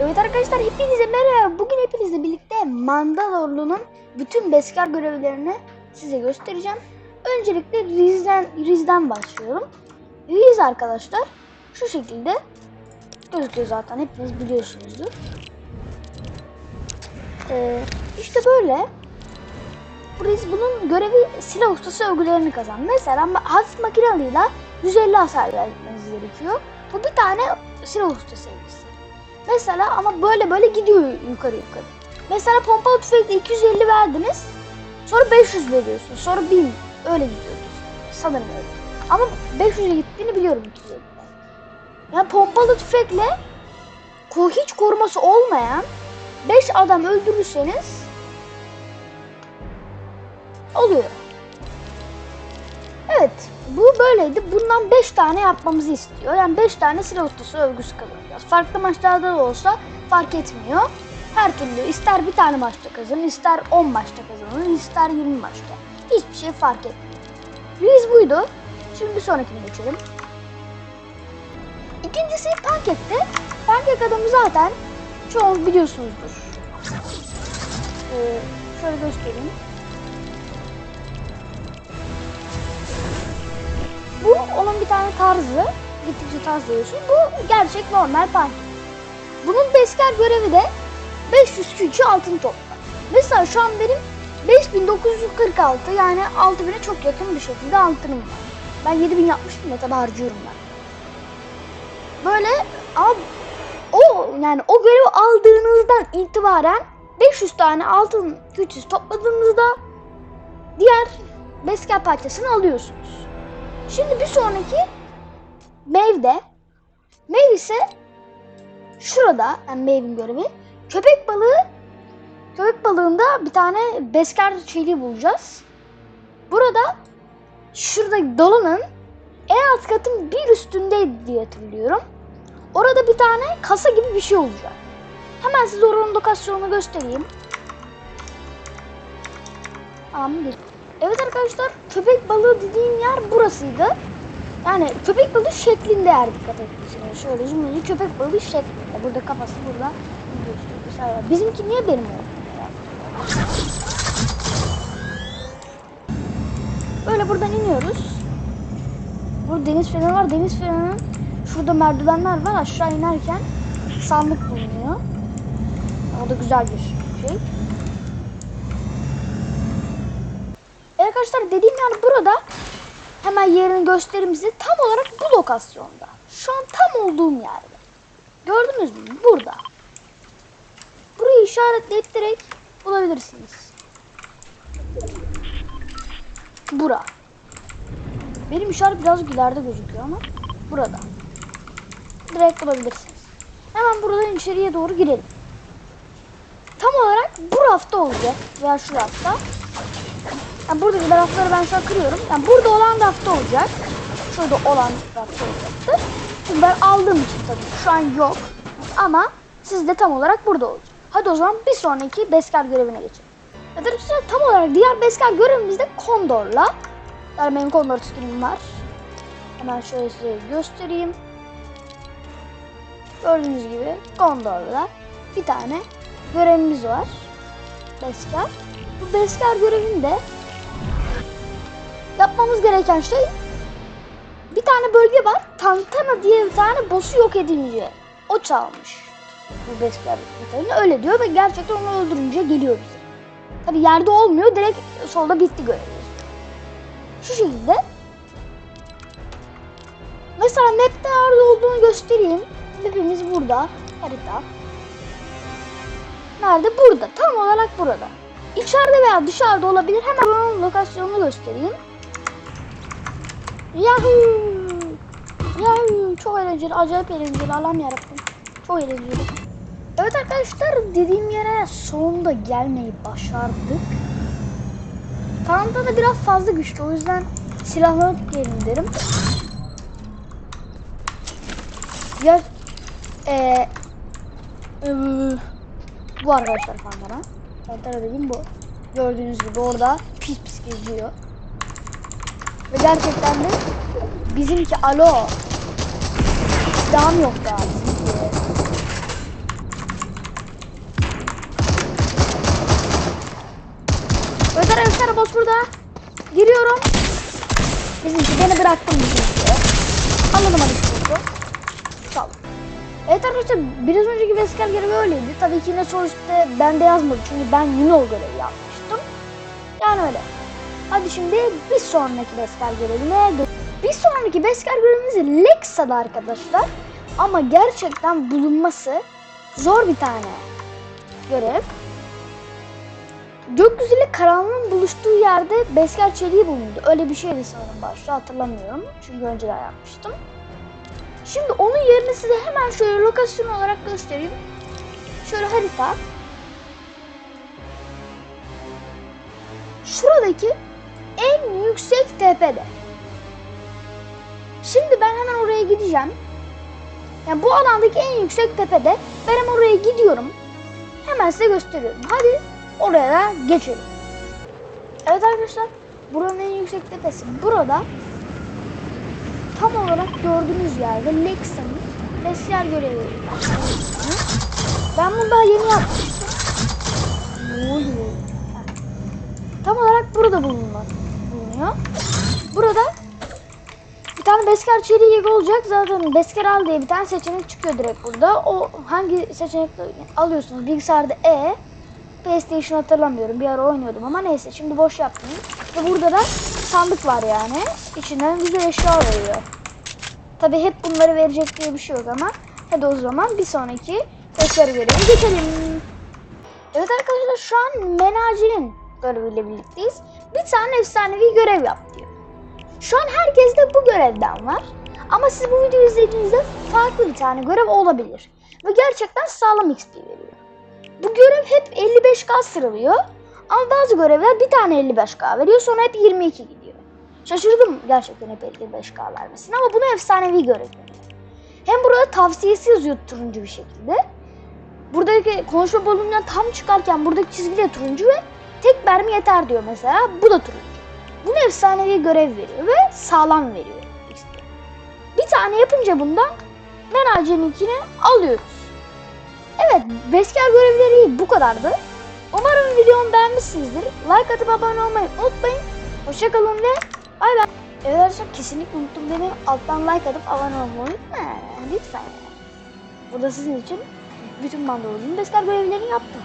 Evet arkadaşlar hepinize merhaba. Bugün hepinizle birlikte Mandalorlu'nun bütün beskar görevlerini size göstereceğim. Öncelikle Riz'den, Riz'den başlıyorum. Riz arkadaşlar şu şekilde gözüküyor zaten hepiniz biliyorsunuzdur. Ee, işte böyle. Riz bunun görevi silah ustası övgülerini kazan. Mesela hafif makinalıyla 150 hasar vermeniz gerekiyor. Bu bir tane silah ustası sevgisi. Mesela ama böyle böyle gidiyor yukarı yukarı. Mesela pompalı tüfekle 250 verdiniz. Sonra 500 veriyorsunuz. Sonra 1000. Öyle gidiyoruz. Sanırım öyle. Ama 500'e gittiğini biliyorum 250'den. Yani pompalı tüfekle hiç koruması olmayan 5 adam öldürürseniz oluyor. Evet, bu böyleydi. Bundan 5 tane yapmamızı istiyor. Yani 5 tane silah ustası övgüsü kazanacağız. Farklı maçlarda da olsa fark etmiyor. Her türlü ister bir tane maçta kazanın, ister 10 maçta kazanın, ister 20 maçta. Hiçbir şey fark etmiyor. Reis buydu. Şimdi bir sonrakine geçelim. İkincisi Pankek'te. Pankek adamı zaten çoğunuz biliyorsunuzdur. Ee, şöyle göstereyim. Bu onun bir tane tarzı. Gittikçe tarzlıyorsun. Bu gerçek normal pankek. Bunun besker görevi de 500 külçe altın topla. Mesela şu an benim 5946 yani 6000'e çok yakın bir şekilde altınım var. Ben 7000 yapmıştım ya tabi harcıyorum ben. Böyle ama o yani o görevi aldığınızdan itibaren 500 tane altın külçesi topladığınızda diğer besker parçasını alıyorsunuz. Şimdi bir sonraki mevde. Mev ise şurada yani mevin görevi. Köpek balığı köpek balığında bir tane besker çeliği bulacağız. Burada şurada dolunun en alt katın bir üstündeydi diye hatırlıyorum. Orada bir tane kasa gibi bir şey olacak. Hemen size oranın lokasyonunu göstereyim. Tamam bir. Evet arkadaşlar köpek balığı dediğim yer burasıydı. Yani köpek balığı şeklinde yer dikkat etmişsiniz. Şöyle zoomlayınca köpek balığı şeklinde. Burada kafası burada. Bizimki niye benim oldu? Böyle buradan iniyoruz. Burada deniz feneri var. Deniz fenerinin şurada merdivenler var. Aşağı inerken sandık bulunuyor. O da güzel bir şey. Arkadaşlar dediğim yani burada hemen yerini göstereyim size tam olarak bu lokasyonda. Şu an tam olduğum yerde. Gördünüz mü? Burada. Burayı işaretleyip direkt bulabilirsiniz. Bura. Benim işaret biraz ileride gözüküyor ama burada. Direkt bulabilirsiniz. Hemen buradan içeriye doğru girelim. Tam olarak bu rafta olacak veya şu rafta. Yani buradaki rafları ben şu an kırıyorum. Yani burada olan rafta olacak. Şurada olan rafta olacaktır. Şimdi ben aldığım için tabii şu an yok. Ama sizde tam olarak burada olacak. Hadi o zaman bir sonraki Beskar görevine geçelim. Arkadaşlar tam olarak diğer Beskar görevimiz de Kondor'la. Yani benim Kondor skinim var. Hemen şöyle size göstereyim. Gördüğünüz gibi Kondor'la bir tane görevimiz var. Beskar. Bu Beskar görevinde yapmamız gereken şey bir tane bölge var. Tantana diye bir tane boss'u yok edince o çalmış. Bu Beskar metalini öyle diyor ve gerçekten onu öldürünce geliyor bize. Tabi yerde olmuyor direkt solda bitti görevimiz. Şu şekilde Mesela map'te nerede olduğunu göstereyim. Map'imiz burada. Harita. Nerede? Burada. Tam olarak burada. İçeride veya dışarıda olabilir. Hemen bunun lokasyonunu göstereyim. Yahoo! Yahoo! Çok eğlenceli. Acayip eğlenceli. Allah'ım yarabbim. Çok eğlenceli. Evet arkadaşlar dediğim yere sonunda gelmeyi başardık. Kanada da biraz fazla güçlü. O yüzden silahları gelin derim. Ya eee ıı, bu arkadaşlar Pantera. Pantera dediğim bu. Gördüğünüz gibi orada pis pis geziyor. Ve gerçekten de bizimki alo. Dam yok daha bizimki. Öter öter boss burada. Giriyorum. Bizimki beni bıraktım bizimki. Anladım hadi şu Sağ ol. Evet arkadaşlar biraz önceki Veskel görevi öyleydi. Tabii ki yine sonuçta ben de yazmadım çünkü ben yine o görevi yapmıştım. Yani öyle. Hadi şimdi bir sonraki Vesker görevine Bir sonraki Vesker görevimiz Lexa'da arkadaşlar. Ama gerçekten bulunması zor bir tane görev. Gökyüzüyle karanlığın buluştuğu yerde Besker çeliği bulundu. Öyle bir şeydi sanırım başta hatırlamıyorum. Çünkü önceden yapmıştım. Şimdi onun yerini size hemen şöyle lokasyon olarak göstereyim. Şöyle harita. Şuradaki en yüksek tepede. Şimdi ben hemen oraya gideceğim. Yani bu alandaki en yüksek tepede. Ben hemen oraya gidiyorum. Hemen size gösteriyorum. Hadi oraya da geçelim. Evet arkadaşlar. Buranın en yüksek tepesi. Burada tam olarak gördüğünüz yerde Lexa'nın bestiyer görevi. Ben bunu daha yeni yapmıştım. Ne oluyor? Tam olarak burada bulunmak bulunuyor. Burada bir tane Besker çeliği olacak. Zaten Besker al diye bir tane seçenek çıkıyor direkt burada. O hangi seçenekle alıyorsunuz? Bilgisayarda E, PlayStation hatırlamıyorum. Bir ara oynuyordum ama neyse şimdi boş yapmayayım. Ve burada da sandık var yani. İçinden güzel eşya veriyor. Tabi hep bunları verecek diye bir şey yok ama hadi o zaman bir sonraki Besker görevi geçelim. Evet arkadaşlar şu an menacinin göreviyle birlikteyiz. Bir tane efsanevi görev yap diyor. Şu an herkeste bu görevden var. Ama siz bu videoyu izlediğinizde farklı bir tane görev olabilir. Ve gerçekten sağlam XP veriyor. Bu görev hep 55k sıralıyor. Ama bazı görevler bir tane 55k veriyor sonra hep 22 gidiyor. Şaşırdım gerçekten hep 55k vermesine ama bunu efsanevi görev veriyor. Hem burada tavsiyesi yazıyor turuncu bir şekilde. Buradaki konuşma bölümünden tam çıkarken buradaki çizgi de turuncu ve tek mermi yeter diyor mesela. Bu da turuncu. Bunu efsanevi görev veriyor ve sağlam veriyor. XP. Bir tane yapınca bundan menaceninkini alıyoruz. Evet, Vesker görevleri bu kadardı. Umarım videomu beğenmişsinizdir. Like atıp abone olmayı unutmayın. Hoşçakalın ve bay bay. Evet arkadaşlar kesinlikle unuttum demeyin. Alttan like atıp abone olmayı unutmayın. Lütfen. Bu da sizin için bütün mandolunun Vesker görevlerini yaptım.